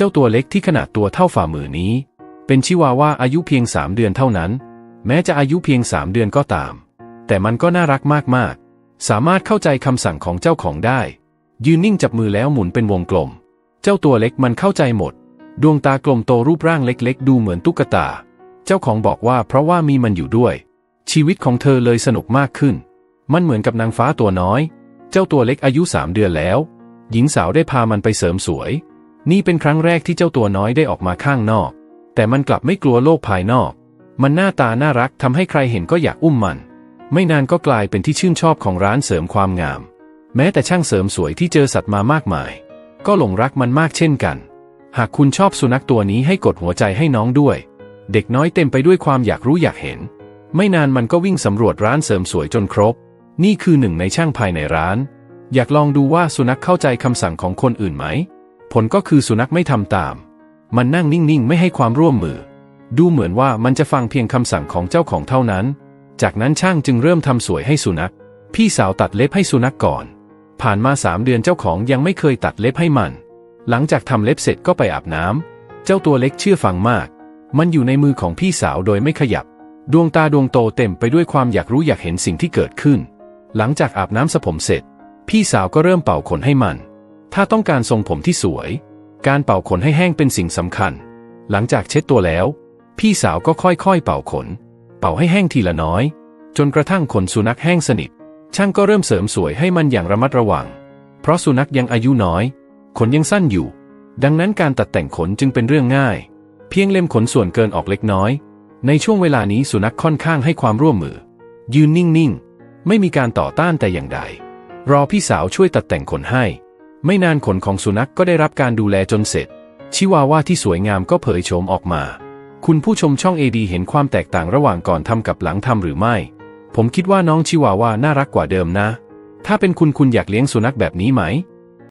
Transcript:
เจ้าตัวเล็กที่ขนาดตัวเท่าฝ่ามือนี้ เป็นชิวาว่าอายุเพียงสามเดือนเท่านั้น แม้จะอายุเพียงสามเดือนก็ตาม แต่มันก็น่ารักมากๆ สามารถเข้าใจคำสั่งของเจ้าของได้ ยืนนิ่งจับมือแล้วหมุนเป็นวงกลม เจ้าตัวเล็กมันเข้าใจหมด ดวงตากลมโตรูปร่างเล็กๆ ดูเหมือนตุ๊กตา เจ้าของบอกว่าเพราะว่ามีมันอยู่ด้วย ชีวิตของเธอเลยสนุกมากขึ้น มันเหมือนกับนางฟ้าตัวน้อย เจ้าตัวเล็กอายุสามเดือนแล้ว หญิงสาวได้พามันไปเสริมสวย นี่เป็นครั้งแรกที่เจ้าตัวน้อยได้ออกมาข้างนอก แต่มันกลับไม่กลัวโลกภายนอก มันหน้าตาน่ารักทำให้ใครเห็นก็อยากอุ้มมัน ไม่นานก็กลายเป็นที่ชื่นชอบของร้านเสริมความงาม แม้แต่ช่างเสริมสวยที่เจอสัตว์มามากมาย ก็หลงรักมันมากเช่นกัน หากคุณชอบสุนัขตัวนี้ให้กดหัวใจให้น้องด้วย เด็กน้อยเต็มไปด้วยความอยากรู้อยากเห็น ไม่นานมันก็วิ่งสำรวจร้านเสริมสวยจนครบ นี่คือหนึ่งในช่างภายในร้าน อยากลองดูว่าสุนัขเข้าใจคำสั่งของคนอื่นไหม ผลก็คือสุนัขไม่ทำตาม มันนั่งนิ่งๆ ไม่ให้ความร่วมมือ ดูเหมือนว่ามันจะฟังเพียงคำสั่งของเจ้าของเท่านั้น จากนั้นช่างจึงเริ่มทำสวยให้สุนัข พี่สาวตัดเล็บให้สุนัขกก่อน ผ่านมาสามเดือนเจ้าของยังไม่เคยตัดเล็บให้มัน หลังจากทำเล็บเสร็จก็ไปอาบน้ำเจ้าตัวเล็กเชื่อฟังมาก มันอยู่ในมือของพี่สาวโดยไม่ขยับ ดวงตาดวงโตเต็มไปด้วยความอยากรู้อยากเห็นสิ่งที่เกิดขึ้น หลังจากอาบน้ำสระผมเสร็จ พี่สาวก็เริ่มเป่าขนให้มัน ถ้าต้องการทรงผมที่สวย การเป่าขนให้แห้งเป็นสิ่งสำคัญ หลังจากเช็ดตัวแล้ว พี่สาวก็ค่อยๆ เป่าขน เป่าให้แห้งทีละน้อย จนกระทั่งขนสุนัขแห้งสนิท ช่างก็เริ่มเสริมสวยให้มันอย่างระมัดระวัง เพราะสุนัขยังอายุน้อย ขนยังสั้นอยู่ ดังนั้นการตัดแต่งขนจึงเป็นเรื่องง่าย เพียงเล็มขนส่วนเกินออกเล็กน้อย ในช่วงเวลานี้สุนัขค่อนข้างให้ความร่วมมือ ยืนนิ่งๆ ไม่มีการต่อต้านแต่อย่างใด รอพี่สาวช่วยตัดแต่งขนให้ ไม่นานขนของสุนัขกก็ได้รับการดูแลจนเสร็จ ชิวาว่าที่สวยงามก็เผยโฉมออกมา คุณผู้ชมช่องเอดีเห็นความแตกต่างระหว่างก่อนทำกับหลังทำหรือไม่ ผมคิดว่าน้องชิวาว่าน่ารักกว่าเดิมนะ ถ้าเป็นคุณคุณอยากเลี้ยงสุนัขแบบนี้ไหม